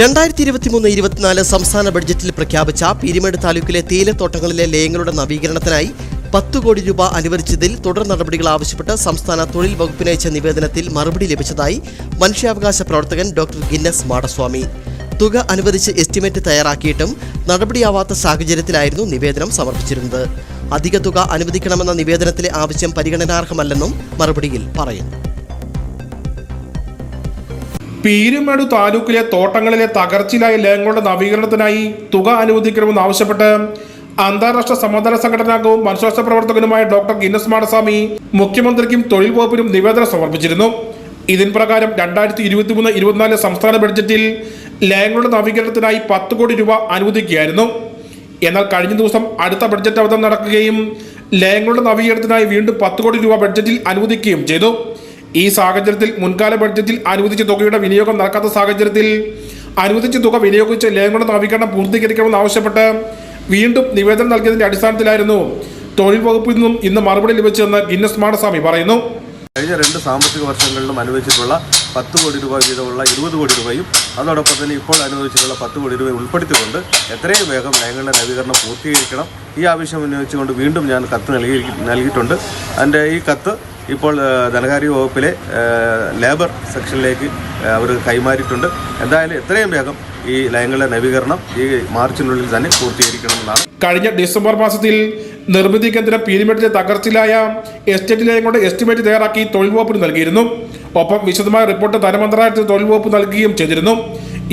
രണ്ടായിരത്തി ഇരുപത്തിമൂന്ന് ഇരുപത്തിനാല് സംസ്ഥാന ബഡ്ജറ്റിൽ പ്രഖ്യാപിച്ച പീരിമേട് താലൂക്കിലെ തേയിലത്തോട്ടങ്ങളിലെ ലയങ്ങളുടെ നവീകരണത്തിനായി പത്ത് കോടി രൂപ അനുവദിച്ചതിൽ തുടർ നടപടികൾ ആവശ്യപ്പെട്ട് സംസ്ഥാന തൊഴിൽ വകുപ്പിനയച്ച നിവേദനത്തിൽ മറുപടി ലഭിച്ചതായി മനുഷ്യാവകാശ പ്രവർത്തകൻ ഡോക്ടർ ഗിന്നസ് മാടസ്വാമി. തുക അനുവദിച്ച് എസ്റ്റിമേറ്റ് തയ്യാറാക്കിയിട്ടും നടപടിയാവാത്ത സാഹചര്യത്തിലായിരുന്നു നിവേദനം സമർപ്പിച്ചിരുന്നത്. അധിക തുക അനുവദിക്കണമെന്ന നിവേദനത്തിലെ ആവശ്യം പരിഗണനാർഹമല്ലെന്നും മറുപടിയിൽ പറയുന്നു. പീരുമേട് താലൂക്കിലെ തോട്ടങ്ങളിലെ തകർച്ചയിലായ ലയങ്ങളുടെ നവീകരണത്തിനായി തുക അനുവദിക്കണമെന്ന് ആവശ്യപ്പെട്ട് അന്താരാഷ്ട്ര സമാധാന സംഘടനാംഗവും മനുഷ്യാവകാശ പ്രവർത്തകനുമായ ഡോക്ടർ ഗിന്നസ് മാടസ്വാമി മുഖ്യമന്ത്രിക്കും തൊഴിൽ വകുപ്പിനും നിവേദനം സമർപ്പിച്ചിരുന്നു. ഇതിൻ പ്രകാരം രണ്ടായിരത്തി ഇരുപത്തിമൂന്ന് ഇരുപത്തിനാല് സംസ്ഥാന ബഡ്ജറ്റിൽ ലയങ്ങളുടെ നവീകരണത്തിനായി പത്ത് കോടി രൂപ അനുവദിക്കുകയായിരുന്നു. എന്നാൽ കഴിഞ്ഞ ദിവസം അടുത്ത ബഡ്ജറ്റ് അവതരണം നടക്കുകയും ലയങ്ങളുടെ നവീകരണത്തിനായി വീണ്ടും പത്ത് കോടി രൂപ ബഡ്ജറ്റിൽ അനുവദിക്കുകയും ചെയ്തു. ഈ സാഹചര്യത്തിൽ മുൻകാല ബഡ്ജറ്റിൽ അനുവദിച്ച തുകയുടെ വിനിയോഗം നടക്കാത്ത സാഹചര്യത്തിൽ അനുവദിച്ച തുക വിനിയോഗിച്ച് ലയങ്ങളുടെ നവീകരണം പൂർത്തീകരിക്കണമെന്ന് ആവശ്യപ്പെട്ട് വീണ്ടും നിവേദനം നൽകിയതിന്റെ അടിസ്ഥാനത്തിലായിരുന്നു തൊഴിൽ വകുപ്പിൽ നിന്നും ഇന്ന് മറുപടി ലഭിച്ചതെന്ന് ഗിന്നസ് മാടസ്വാമി പറയുന്നു. കഴിഞ്ഞ രണ്ട് സാമ്പത്തിക വർഷങ്ങളിലും അനുവദിച്ചിട്ടുള്ള പത്ത് കോടി രൂപ വീതമുള്ള ഇരുപത് കോടി രൂപയും അതോടൊപ്പം തന്നെ ഇപ്പോൾ അനുവദിച്ചിട്ടുള്ള പത്ത് കോടി രൂപ ഉൾപ്പെടുത്തിക്കൊണ്ട് എത്രയും വേഗം നയങ്ങളുടെ നവീകരണം പൂർത്തീകരിക്കണം. ഈ ആവശ്യം ഉന്നയിച്ചുകൊണ്ട് വീണ്ടും ഞാൻ കത്ത് നൽകി നൽകിയിട്ടുണ്ട്. എന്റെ ഈ കത്ത് ഇപ്പോൾ ധനകാര്യ വകുപ്പിലെ ലേബർ സെക്ഷനിലേക്ക് അവർ കൈമാറിയിട്ടുണ്ട്. എന്തായാലും എത്രയും വേഗം ഈ ലയങ്ങളുടെ നവീകരണം ഈ മാർച്ചിനുള്ളിൽ തന്നെ പൂർത്തീകരിക്കണമെന്നാണ്. കഴിഞ്ഞ ഡിസംബർ മാസത്തിൽ നിർമ്മിതി കേന്ദ്ര പീരിമെട്ടിലെ തകർച്ചയിലായ എസ്റ്റേറ്റ് ലയങ്ങളുടെ എസ്റ്റിമേറ്റ് തയ്യാറാക്കി തൊഴിൽ വകുപ്പിന് നൽകിയിരുന്നു. ഒപ്പം വിശദമായ റിപ്പോർട്ട് ധനമന്ത്രാലയത്തിന് തൊഴിൽ വകുപ്പ് നൽകുകയും ചെയ്തിരുന്നു.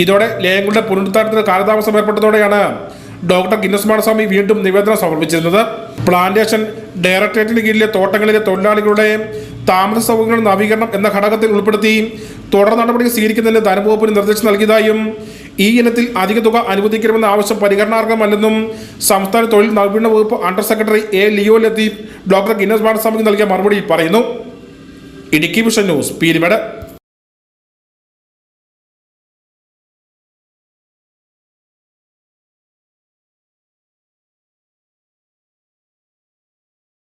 ഇതോടെ ലയങ്ങളുടെ പുനരുദ്ധാരണത്തിന് കാലതാമസം ഏർപ്പെട്ടതോടെയാണ് ഡോക്ടർ കിന്നസ്മാണസ്വാമി വീണ്ടും നിവേദനം സമർപ്പിച്ചിരുന്നത്. പ്ലാന്റേഷൻ ഡയറക്ടറേറ്റിന് കീഴിലെ തോട്ടങ്ങളിലെ തൊഴിലാളികളുടെ താമസ സൗകര്യങ്ങൾ നവീകരണം എന്ന ഘടകത്തിൽ ഉൾപ്പെടുത്തി തുടർ നടപടി സ്വീകരിക്കുന്നതിന് ധനവകുപ്പിന് നിർദ്ദേശം നൽകിയതായും ഈ ഇനത്തിൽ അധിക തുക അനുവദിക്കണമെന്ന ആവശ്യം പരിഗണനാർഹമല്ലെന്നും സംസ്ഥാന തൊഴിൽ നവീകരണ വകുപ്പ് under secretary A Leo Latheef doctor Guinness മാടസ്വാമിക്ക് നൽകിയ മറുപടിയിൽ പറയുന്നു. Idukki vision news Peermade.